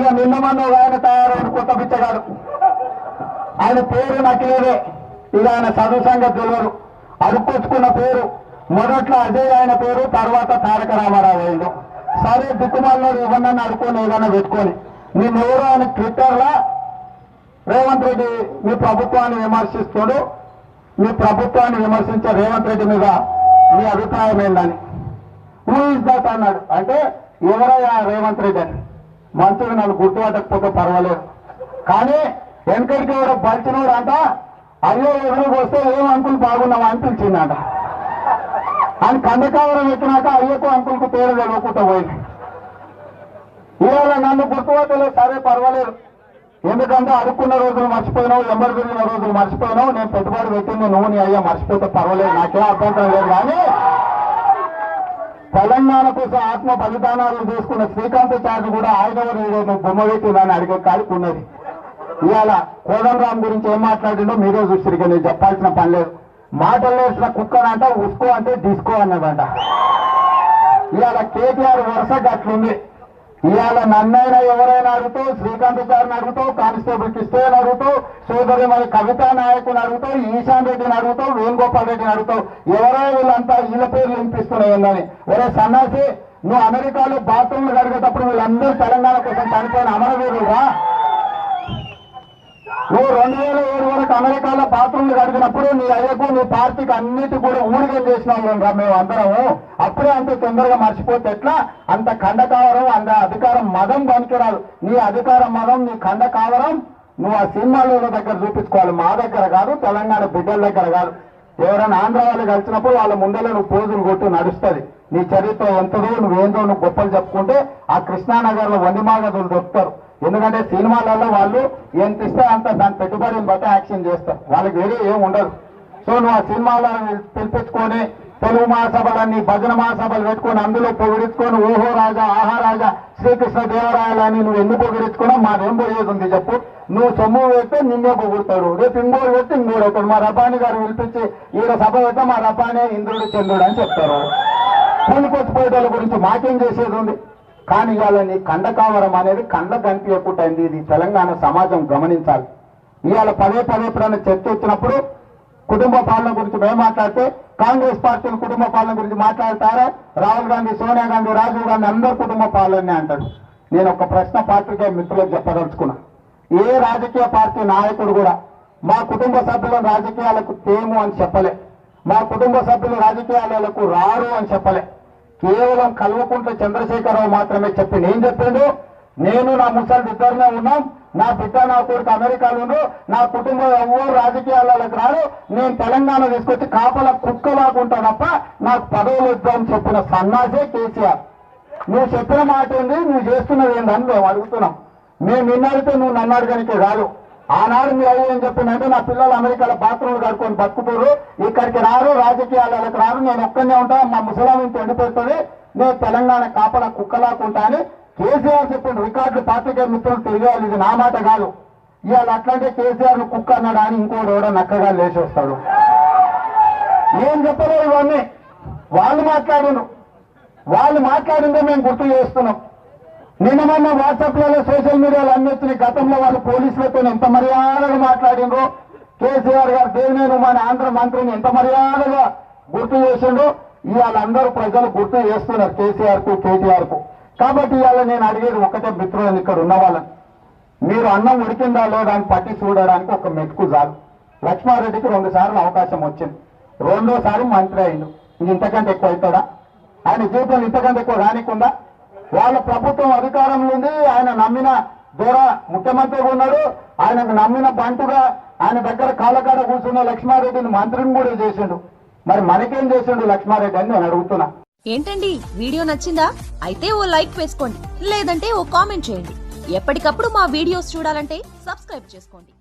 ఇక నిన్న మొన్న ఒక ఆయన తయారైన కొత్త బిచ్చగాడు. ఆయన పేరు నకిలీదే ఇక ఆయన చదువు సంగతి తెలియదు. అడుక్కొచ్చుకున్న పేరు మొదట్లో అజయ్ ఆయన పేరు తర్వాత తారక రామారావు అయిండు సరే దిక్కుమాల్లో ఇవన్నీ అడుక్కొని ఏదన్నా పెట్టుకొని. నిన్నెవరో ఆయన ట్విట్టర్లో రేవంత్ రెడ్డి మీ ప్రభుత్వాన్ని విమర్శిస్తుడు. మీ ప్రభుత్వాన్ని విమర్శించే రేవంత్ రెడ్డి మీద మీ అభిప్రాయం ఏందని. హూ ఇస్ దట్ అన్నాడు. అంటే ఎవరయ్యా రేవంత్ రెడ్డి అని. మంత్రులు నన్ను గుర్తుపట్టకపోతే పర్వాలేదు. కానీ వెనకడికి ఎవరో బలిచినోడు అంట అయ్యో ఎవరు వస్తే ఏం అంకుల్ బాగున్నావా అని పిలిచిందంట అని కందకావరం ఎక్కినాక అయ్యకు అంకుల్కు పేరు తెలియకుండా పోయింది. ఇవాళ నన్ను గుర్తుపట్టలేదు సరే పర్వాలేదు. ఎందుకంటే అడుక్కున్న రోజులు మర్చిపోయినావు ఎంబడి తిరిగిన రోజులు మర్చిపోయినావు నేను పెట్టుబడి పెట్టింది నువ్వు నీ అయ్యా మర్చిపోతే పర్వాలేదు నాకేం అభ్యంతరం లేదు. కానీ తెలంగాణ కోసం ఆత్మ బలిదానాలు చేసుకున్న శ్రీకాంత్ చార్జ్ కూడా ఆయన నువ్వు బొమ్మ పెట్టిందని అడిగే కాడికి ఉన్నది ఇవాళ కోదండరామ్ గురించి ఏం మాట్లాడిండో మీరే చూసిరిగా నేను చెప్పాల్సిన పని లేదు. మాటలు వేసిన కుక్కనంట ఉస్కో అంటే డిస్కో అన్నదంట. ఇవాళ కేటీఆర్ వరుస గట్లుంది. ఇవాళ నన్నైనా ఎవరైనా అడుగుతూ శ్రీకాంత్ గారిని అడుగుతూ కానిస్టేబుల్ కిష్టయ్యని అడుగుతూ సోదరి మరి కవితా నాయకుని అడుగుతూ ఈశాన్ రెడ్డిని అడుగుతావు వేణుగోపాల్ రెడ్డిని అడుగుతావు ఎవరో వీళ్ళంతా వీళ్ళ పేర్లు వినిపిస్తున్నాయి ఏందని ఒరే సన్నాసి నువ్వు అమెరికాలో బాత్రూమ్లు కడిగేటప్పుడు వీళ్ళందరూ తెలంగాణ కోసం చనిపోయిన అమరవీరులుగా నువ్వు రెండు వేల ఏడు వరకు అమెరికా బాత్రూమ్లు కడిగినప్పుడు నీ అయ్యకు నీ పార్టీకి అన్నిటి కూడా ఊడిగం చేసిన రా మేము అందరము. అప్పుడే అంత తొందరగా మర్చిపోతే ఎట్లా? అంత ఖండకావరం అంత అధికారం మదం పనికిరాదు నీ అధికారం మదం నీ ఖండకావరం నువ్వు ఆ సినిమాలో దగ్గర చూపించుకోవాలి. మా దగ్గర కాదు తెలంగాణ బిడ్డల దగ్గర కాదు. ఎవరైనా ఆంధ్ర వాళ్ళు కలిసినప్పుడు వాళ్ళ ముందర నువ్వు పోజులు కొట్టు నడుస్తుంది. నీ చరిత్ర ఎంతదో నువ్వేందో నువ్వు గొప్పలు చెప్పుకుంటే ఆ కృష్ణానగర్లో వందిమాగదులు దొరుకుతారు. ఎందుకంటే సినిమాలలో వాళ్ళు ఎంత ఇస్తే అంత దాని పెట్టుబడిని బట్టి యాక్షన్ చేస్తారు. వాళ్ళకి వేరే ఏం ఉండదు. సో నువ్వు ఆ సినిమాలను పిలిపించుకొని తెలుగు మహాసభలన్నీ భజన మహాసభలు పెట్టుకొని అందులో పొగిడించుకొని ఓహో రాజా ఆహా రాజా శ్రీకృష్ణ దేవరాయలని నువ్వు ఎందుకు పొగిడించుకున్నా మాదేం పోయేది ఉంది చెప్పు. నువ్వు సొమ్ము పెడితే నిన్నే పొగుడతాడు. రేపు ఇంకోడు పెడితే ఇంకోడు అవుతాడు. మా రబ్బాని గారు పిలిపించి ఈడ సభ పెడితే మా రబ్బానే ఇంద్రుడు చంద్రుడు అని చెప్తారు. కూలికొచ్చిపోయేటోళ్ళ గురించి మాకేం చేసేది ఉంది? కానీ వాళ్ళని కండకావరం అనేది కండ కనిపించకుండా ఇది తెలంగాణ సమాజం గమనించాలి. ఇవాళ పదే పదే ఎప్పుడైనా చర్చ వచ్చినప్పుడు కుటుంబ పాలన గురించి మేము మాట్లాడితే కాంగ్రెస్ పార్టీలు కుటుంబ పాలన గురించి మాట్లాడతారా? రాహుల్ గాంధీ సోనియా గాంధీ రాజీవ్ గాంధీ అందరు కుటుంబ పాలనే అంటారు. నేను ఒక ప్రశ్న పాత్రికే మిత్రులకు చెప్పదలుచుకున్నా. ఏ రాజకీయ పార్టీ నాయకుడు కూడా మా కుటుంబ సభ్యులను రాజకీయాలకు తేము అని చెప్పలే. మా కుటుంబ సభ్యులు రాజకీయాలకు రారు అని చెప్పలే. కేవలం కల్వకుంట్ల చంద్రశేఖరరావు మాత్రమే చెప్పి నేను చెప్పిండు నేను నా ముసలి ఇద్దరినే ఉన్నాం. నా బిడ్డ నా కొడుకు అమెరికాలో ఉండు. నా కుటుంబం ఎవరు రాజకీయాలకు రారు. నేను తెలంగాణ తీసుకొచ్చి కాపల కుక్కలాగుంటా తప్ప నాకు పదవులు ఇద్దామని చెప్పిన సన్నాసే కేసీఆర్. నువ్వు చెప్పిన మాట ఏంది? నువ్వు చేస్తున్నది ఏందని మేము అడుగుతున్నాం. మేము నిన్నడితే నువ్వు నన్ను అడగనికే రాదు ఆనాడు మీ అయ్యి ఏం చెప్పిందంటే నా పిల్లలు అమెరికాలో బాత్రూమ్లు కడుకొని బతుకుతారు ఇక్కడికి రారు రాజకీయాలకు రారు. నేను ఒక్కనే ఉంటాను మా ముసలాం ఇంటి ఎండిపోతుంది నేను తెలంగాణ కాపలా కుక్కలాకుంటా అని కేసీఆర్ చెప్పిన రికార్డులు పాత్రికేయ మిత్రులు తెలియాలి ఇది నా మాట కాదు. ఇవాళ అట్లాంటి కేసీఆర్ను కుక్క అన్నాడు అని ఇంకోటి ఎవడో నక్కగా లేచి వస్తాడు. చెప్పలేదు ఇవన్నీ. వాళ్ళు మాట్లాడిను వాళ్ళు మాట్లాడిందే మేము గుర్తు చేస్తున్నాం. నిన్న మొన్న వాట్సాప్లలో సోషల్ మీడియాలో అన్ని గతంలో వాళ్ళు పోలీసులతో ఎంత మర్యాదగా మాట్లాడిండ్రో? కేసీఆర్ గారు దేవినేను మన ఆంధ్ర మంత్రిని ఎంత మర్యాదగా గుర్తు చేసిండ్రు? ఇవాళ అందరూ ప్రజలు గుర్తు చేస్తున్నారు కేసీఆర్కు కేటీఆర్కు కాబట్టి ఇవాళ నేను అడిగేది ఒకటే మిత్రులను ఇక్కడ ఉన్న వాళ్ళని. మీరు అన్నం ఉడికిందా లేదా అని పట్టి చూడడానికి ఒక మెతుకు చాలు. లక్ష్మారెడ్డికి రెండు సార్లు అవకాశం వచ్చింది. రెండోసారి మంత్రి అయిండు. ఇంతకంటే ఎక్కువ అవుతాడా? ఆయన జీవితంలో ఇంతకంటే ఎక్కువ రానికుందా? వాళ్ళ ప్రభుత్వం అధికారంలో ఉంది ఆయన నమ్మిన దూర ముఖ్యమంత్రిగా ఉన్నాడు. ఆయనకు నమ్మిన బంటుగా ఆయన దగ్గర కాలకాడ కూర్చున్న లక్ష్మారెడ్డిని మంత్రిని కూడా చేసిండు. మరి మనకేం చేసిండు లక్ష్మారెడ్డి అని నేను అడుగుతున్నా. ఏంటండి? వీడియో నచ్చిందా? అయితే ఓ లైక్ వేసుకోండి. లేదంటే ఓ కామెంట్ చేయండి. ఎప్పటికప్పుడు మా వీడియోస్ చూడాలంటే సబ్స్క్రైబ్ చేసుకోండి.